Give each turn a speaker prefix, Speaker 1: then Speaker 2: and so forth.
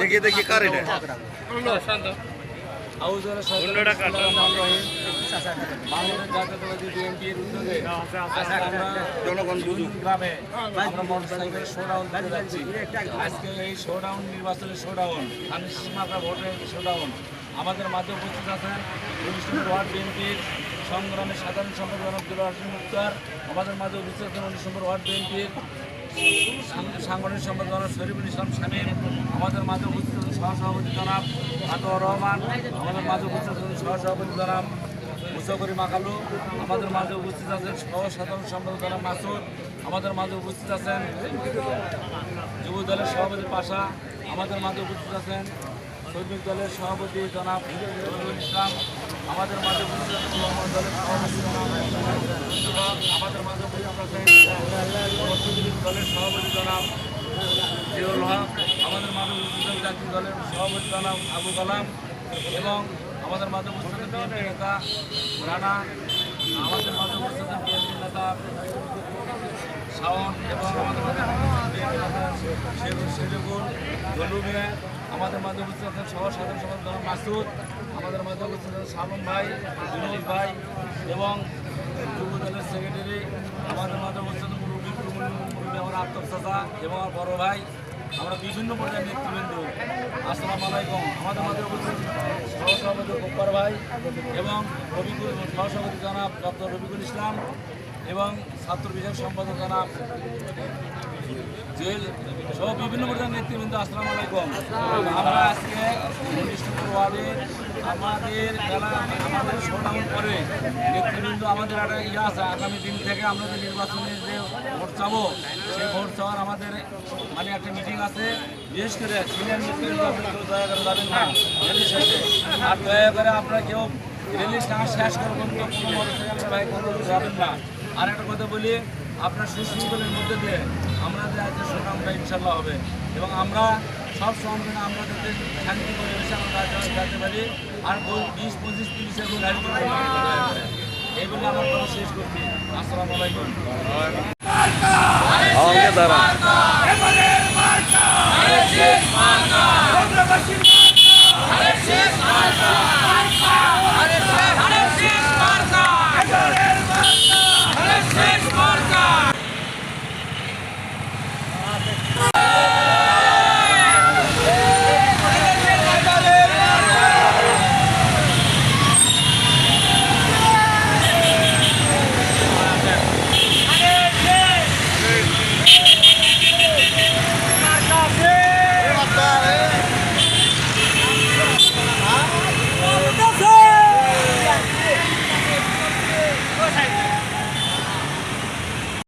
Speaker 1: দেখি, দেখি, কার এটা?
Speaker 2: অন্যটা কার?
Speaker 3: বাংলাদেশ জাতীয়তাবাদী বিএনপির উদ্যোগে আজকে
Speaker 1: জনগণ বুঝুক।
Speaker 3: এই শোডাউন নির্বাচনের শোডাউন ধানের ভোটের শোডাউন আমাদের মাঝে উপস্থিত আছেন ওয়ার্ড বিএনপির সংগ্রামের সাধারণ সম্পাদক আব্দুল মুক্তার। আমাদের মাঝে উপস্থিত আছেন উনিশ নম্বর ওয়ার্ড বিএনপির সাংগঠনিক সম্পাদক জনাব শরীফুল ইসলাম শামীম আমাদের মাঝে উপস্থিত সহসভাপতি জনাব আতর রহমান, আমাদের মাঝে উপস্থিত সহসভাপতি জনাব মুসাফরি মাকালু, আমাদের মাঝে উপস্থিত আছেন সহ সাধারণ সম্পাদক জনাব মাসুদ, আমাদের মাঝে উপস্থিত আছেন যুব দলের সভাপতি পাশা, আমাদের মাঝে উপস্থিত আছেন শ্রমিক দলের সভাপতি জনাব রবিউল ইসলাম, আমাদের মাঝে আমাদের মাঝে দলের সভাপতি জনাব আমাদের মাঝে জাতীয় দলের সভাপতি জনাব আবু কালাম এবং আমাদের উপস্থিত আছেন নেতা রানা, আমাদের উপস্থিত আছেন বিএনপি নেতা শাওন এবং আমাদের মাঝে শেরুল শেরুল ধলুমিয়া আমাদের মাঝে উপস্থিত সহ সাধারণ সম্পাদক মাসুদ, আমাদের মাঝে উপস্থিত আছেন ভাই বিনোদ ভাই এবং যুব দলের সেক্রেটারি আমাদের মাঝে উপস্থিত আমার আত্মক এবং আমার বড় ভাই। আমরা বিভিন্ন পর্যায়ের নেতৃবৃন্দ। আসসালাম আলাইকুম। আমাদের মাঝে উপস্থিত সহসভাপতি গোপার ভাই এবং রবিকুল সহসভাপতি জনাব ডক্টর রবিকুল ইসলাম। এবং ছাত্র বিষয়ক সম্পাদক জনাব জুয়েল সহ বিভিন্ন পর্যায়ের নেতৃবৃন্দ, আসসালামু আলাইকুম। আমরা আজকে ওয়ার্ডের আমাদের বেলা আমাদের শোডাউন করে, নেতৃবৃন্দ আমাদের একটা ইয়ে আছে, আগামী দিন থেকে আমরা যে নির্বাচনের যে ভোট চাবো, সেই ভোট চাওয়ার আমাদের মানে একটা মিটিং আছে। বিশেষ করে সিনিয়র নেতৃবৃন্দ দয়া করে যাবেন না আর দয়া করে আপনারা কেউ রেলি না শেষ করবেন কোনো ভাই কোনো যাবেন না। আর একটা কথা বলি আপনার সুশৃঙ্খলের মধ্যে দিয়ে আমরা যে আজকে সংগ্রামটা ইনশাল্লাহ হবে। এবং আমরা সব সময় আমরা যাতে শান্তি পরিবেশে আমরা যাতে যেতে পারি আর বিশ পঁচিশ তিরিশে গাড়ি এই বলে আমার কথা শেষ করছি। আসসালামু আলাইকুম।
Speaker 1: দাঁড়া